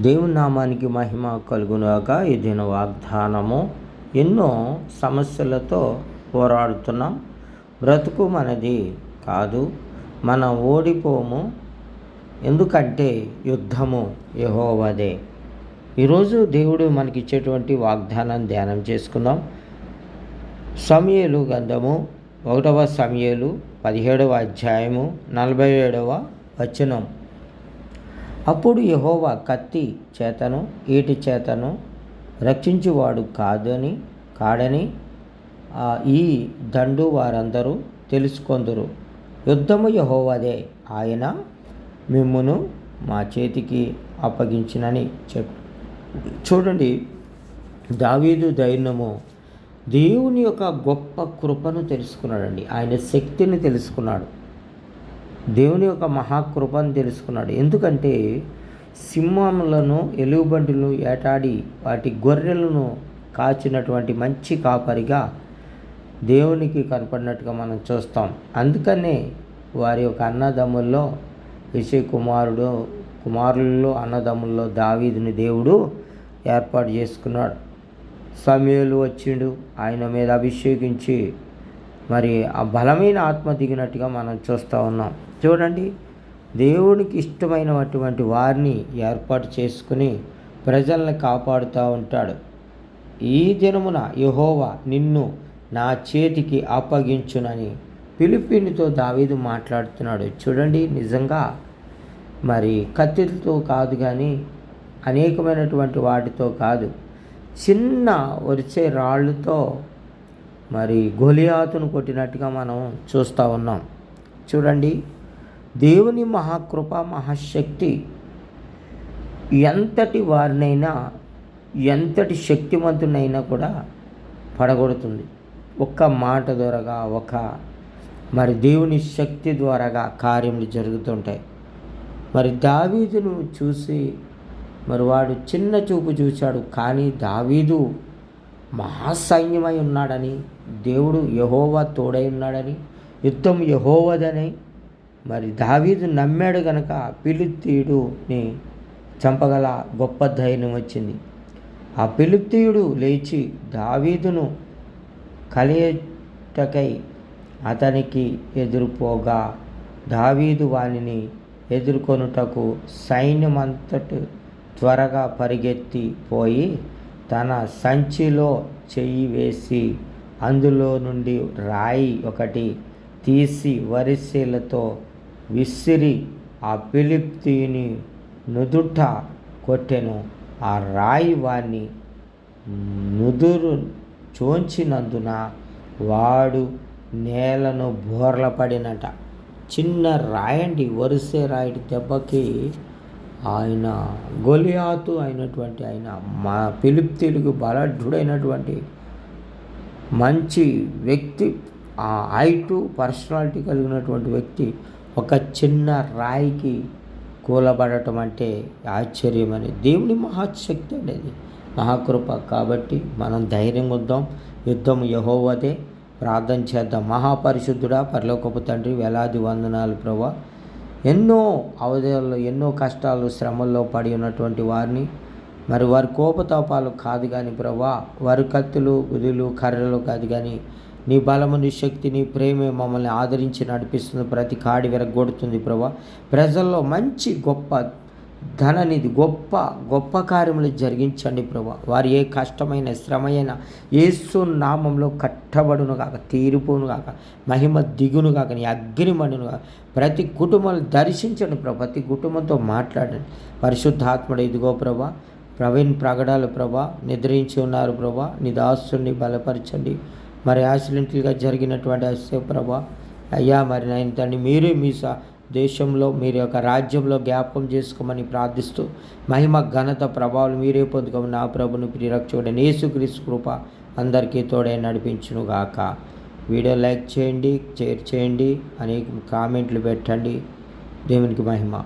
దేవుని నామానికి మహిమ కలుగునాక ఇదిన వాగ్దానము ఎన్నో సమస్యలతో పోరాడుతున్నాం. బ్రతుకు మనది కాదు మన ఓడిపోము. ఎందుకంటే యుద్ధము యహోవదే. ఈరోజు దేవుడు మనకిచ్చేటువంటి వాగ్దానం ధ్యానం చేసుకుందాం. సమయలు గంధము ఒకటవ సమయలు పదిహేడవ అధ్యాయము నలభై ఏడవ వచనం. అప్పుడు యహోవా కత్తి చేతను ఈటి చేతను రక్షించువాడు కాదని కాడని ఈ దండు వారందరూ తెలుసుకొందురు. యుద్ధము యహోవాదే ఆయన మిమ్మును మా చేతికి అప్పగించినని చెప్ చూడండి దావీదు దైన్యము దేవుని యొక్క గొప్ప కృపను తెలుసుకున్నాడండి. ఆయన శక్తిని తెలుసుకున్నాడు. దేవుని యొక్క మహాకృపను తెలుసుకున్నాడు. ఎందుకంటే సింహములను ఎలుగుబంటులను ఏటాడి వాటి గొర్రెలను కాచినటువంటి మంచి కాపరిగా దేవునికి కనపడినట్టుగా మనం చూస్తాం. అందుకనే వారి యొక్క అన్నదమ్ముల్లో విషయ కుమారుడు కుమారుల్లో అన్నదమ్ముల్లో దావీదుని దేవుడు ఏర్పాటు చేసుకున్నాడు. సమయలు వచ్చిండు ఆయన మీద అభిషేకించి మరి ఆ బలమైన ఆత్మ దిగినట్టుగా మనం చూస్తూ ఉన్నాం. చూడండి దేవునికి ఇష్టమైనటువంటి వారిని ఏర్పాటు చేసుకుని ప్రజల్ని కాపాడుతూ ఉంటాడు. ఈ దినమున యహోవా నిన్ను నా చేతికి అప్పగించునని పిలిపినితో దావీదు మాట్లాడుతున్నాడు. చూడండి నిజంగా మరి కత్తితో కాదు కానీ అనేకమైనటువంటి వాటితో కాదు. చిన్న వరిచే రాళ్ళతో మరి గొలియాతును కొట్టినట్టుగా మనం చూస్తూ ఉన్నాం. చూడండి దేవుని మహాకృప మహాశక్తి ఎంతటి వారినైనా ఎంతటి శక్తివంతునైనా కూడా పడగొడుతుంది. ఒక్క మాట ద్వారాగా ఒక మరి దేవుని శక్తి ద్వారాగా కార్యములు జరుగుతుంటాయి. మరి దావీదును చూసి మరి వాడు చిన్న చూపు చూశాడు కానీ దావీదు మహాసైన్యమై ఉన్నాడని దేవుడు యహోవా తోడై ఉన్నాడని యుద్ధం యహోవదని మరి దావీదు నమ్మాడు గనక పిలుత్తీయుడుని చంపగల గొప్ప ధైర్యం వచ్చింది. ఆ పిలుత్తీయుడు లేచి దావీదును కలియటకై అతనికి ఎదురుపోగా దావీదు వానిని ఎదుర్కొనుటకు సైన్యమంతటి త్వరగా పరిగెత్తి పోయి తన సంచిలో చెయ్యి వేసి అందులో నుండి రాయి ఒకటి తీసి వరిసెలతో విసిరి ఆ పిలిప్తిని నుదుట కొట్టెను. ఆ రాయి వాణ్ణి నుదురు చోంచినందున వాడు నేలను బోర్ల పడినట. చిన్న రాయండి వరిసే రాయి దెబ్బకి ఆయన గొలియాతు అయినటువంటి ఆయన మా పిలిప్తీలకు బలఢుడైనటువంటి మంచి వ్యక్తి ఆ హైటు పర్సనాలిటీ కలిగినటువంటి వ్యక్తి ఒక చిన్న రాయికి కూలబడటం అంటే ఆశ్చర్యమని దేవుని మహాశక్తి అనేది మహాకృప. కాబట్టి మనం ధైర్యం వద్దాం యుద్ధం యహోవదే. ప్రార్థన చేద్దాం. మహాపరిశుద్ధుడా పరలోకపు తండ్రి వేలాది వందనాలు ప్రభా. ఎన్నో అవధుల్లో ఎన్నో కష్టాలు శ్రమల్లో పడి ఉన్నటువంటి వారిని. మరి వారి కోపతాపాలు కాదు కానీ ప్రభా వారి కత్తులు గుదులు కర్రలు కాదు కానీ నీ బలము నీ శక్తి నీ ప్రేమే మమ్మల్ని ఆదరించి నడిపిస్తుంది. ప్రతి కాడి విరగొడుతుంది ప్రభా. ప్రజల్లో మంచి గొప్ప ధననిధి గొప్ప గొప్ప కార్యములు జరిగించండి ప్రభా. వారు ఏ కష్టమైన శ్రమైన యేసు నామంలో కట్టబడును కాక తీరిపోను కాక మహిమ దిగును కాక నీ అగ్నిమణును కాక ప్రతి కుటుంబాలు దర్శించండి ప్రభా. ప్రతి కుటుంబంతో మాట్లాడండి. పరిశుద్ధాత్ముడు ఇదిగో ప్రభా ప్రవీణ్ ప్రగడాలు ప్రభా నిద్రించి ఉన్నారు ప్రభా. నీ దాసుని బలపరచండి. మరి యాక్సిడెంటల్గా జరిగినటువంటి అసే ప్రభా అయ్యా మరి నాయన తండ్రి మీరే మీ స దేశంలో మీరు యొక్క రాజ్యంలో జ్ఞాపకం చేసుకోమని ప్రార్థిస్తూ మహిమ ఘనత ప్రభావం మీరే పొందుకోమని నా ప్రభుని ప్రియరక్షకుడు నేసుక్రీస్తు కృప అందరికీ తోడే నడిపించును గాక వీడియో లైక్ చేయండి షేర్ చేయండి అనేక కామెంట్లు పెట్టండి. దేవునికి మహిమ.